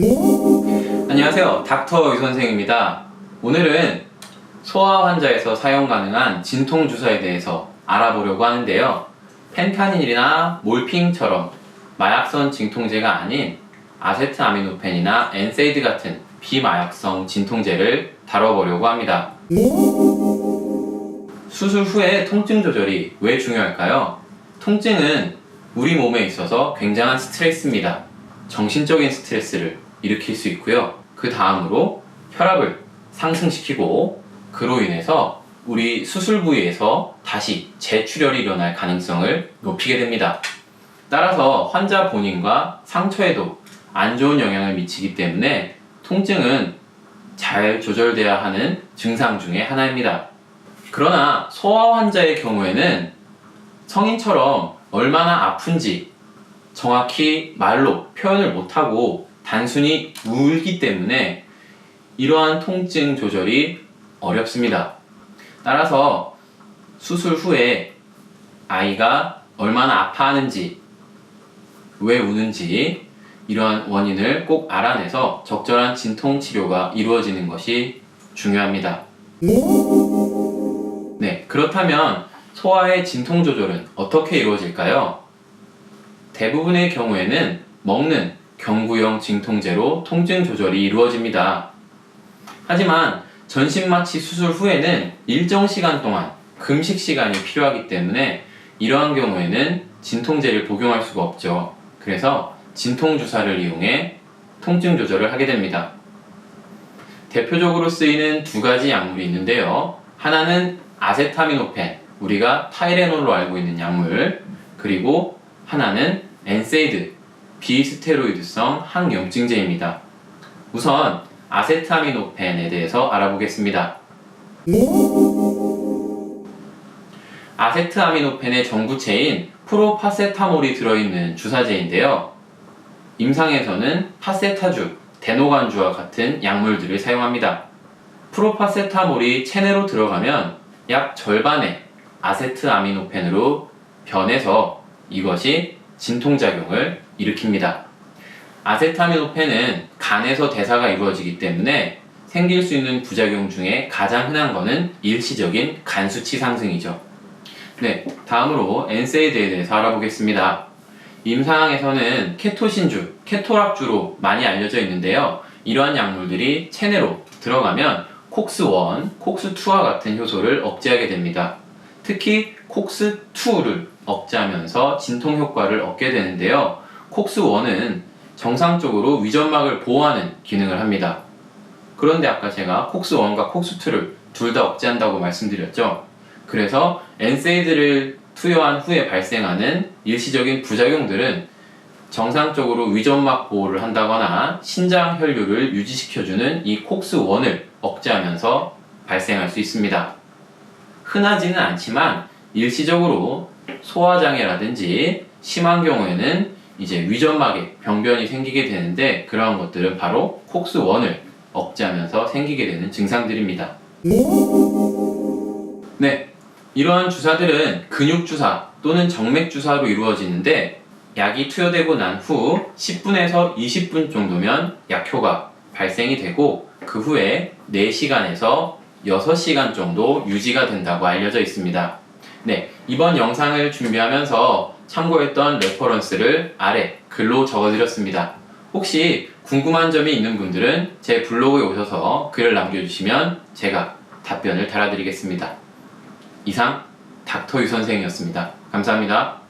안녕하세요. 닥터 유 선생입니다. 오늘은 소아 환자에서 사용 가능한 진통 주사에 대해서 알아보려고 하는데요. 펜타닐이나 몰핑처럼 마약성 진통제가 아닌 아세트아미노펜이나 엔세이드 같은 비마약성 진통제를 다뤄보려고 합니다. 수술 후에 통증 조절이 왜 중요할까요? 통증은 우리 몸에 있어서 굉장한 스트레스입니다. 정신적인 스트레스를 일으킬 수 있고요. 그 다음으로 혈압을 상승시키고 그로 인해서 우리 수술 부위에서 다시 재출혈이 일어날 가능성을 높이게 됩니다. 따라서 환자 본인과 상처에도 안 좋은 영향을 미치기 때문에 통증은 잘 조절돼야 하는 증상 중에 하나입니다. 그러나 소아 환자의 경우에는 성인처럼 얼마나 아픈지 정확히 말로 표현을 못하고 단순히 울기 때문에 이러한 통증 조절이 어렵습니다. 따라서 수술 후에 아이가 얼마나 아파하는지, 왜 우는지 이러한 원인을 꼭 알아내서 적절한 진통 치료가 이루어지는 것이 중요합니다. 네, 그렇다면 소아의 진통 조절은 어떻게 이루어질까요? 대부분의 경우에는 먹는 경구용 진통제로 통증 조절이 이루어집니다. 하지만 전신 마취 수술 후에는 일정 시간 동안 금식 시간이 필요하기 때문에 이러한 경우에는 진통제를 복용할 수가 없죠. 그래서 진통 주사를 이용해 통증 조절을 하게 됩니다. 대표적으로 쓰이는 두 가지 약물이 있는데요. 하나는 아세타미노펜, 우리가 타이레놀로 알고 있는 약물, 그리고 하나는 엔세이드, 비스테로이드성 항염증제입니다. 우선 아세타미노펜에 대해서 알아보겠습니다. 아세트아미노펜의 전구체인 프로파세타몰이 들어있는 주사제인데요. 임상에서는 파세타주, 데노간주와 같은 약물들을 사용합니다. 프로파세타몰이 체내로 들어가면 약 절반의 아세트아미노펜으로 변해서 이것이 진통작용을 일으킵니다. 아세타미노펜은 간에서 대사가 이루어지기 때문에 생길 수 있는 부작용 중에 가장 흔한 것은 일시적인 간 수치 상승이죠. 네, 다음으로 엔세이드에 대해서 알아보겠습니다. 임상에서는 케토신주, 케토락주로 많이 알려져 있는데요. 이러한 약물들이 체내로 들어가면 콕스1, 콕스2와 같은 효소를 억제하게 됩니다. 특히 콕스2를 억제하면서 진통 효과를 얻게 되는데요. 콕스1은 정상적으로 위점막을 보호하는 기능을 합니다. 그런데 아까 제가 콕스1과 콕스2를 둘 다 억제한다고 말씀드렸죠. 그래서 엔세이드를 투여한 후에 발생하는 일시적인 부작용들은 정상적으로 위점막 보호를 한다거나 신장 혈류를 유지시켜주는 이 콕스1을 억제하면서 발생할 수 있습니다. 흔하지는 않지만 일시적으로 소화장애라든지 심한 경우에는 이제 위점막에 병변이 생기게 되는데 그러한 것들은 바로 콕스1을 억제하면서 생기게 되는 증상들입니다. 네, 이러한 주사들은 근육 주사 또는 정맥 주사로 이루어지는데 약이 투여되고 난 후 10분에서 20분 정도면 약효가 발생이 되고 그 후에 4시간에서 6시간 정도 유지가 된다고 알려져 있습니다. 네, 이번 영상을 준비하면서 참고했던 레퍼런스를 아래 글로 적어드렸습니다. 혹시 궁금한 점이 있는 분들은 제 블로그에 오셔서 글을 남겨주시면 제가 답변을 달아드리겠습니다. 이상 닥터 유 선생이었습니다. 감사합니다.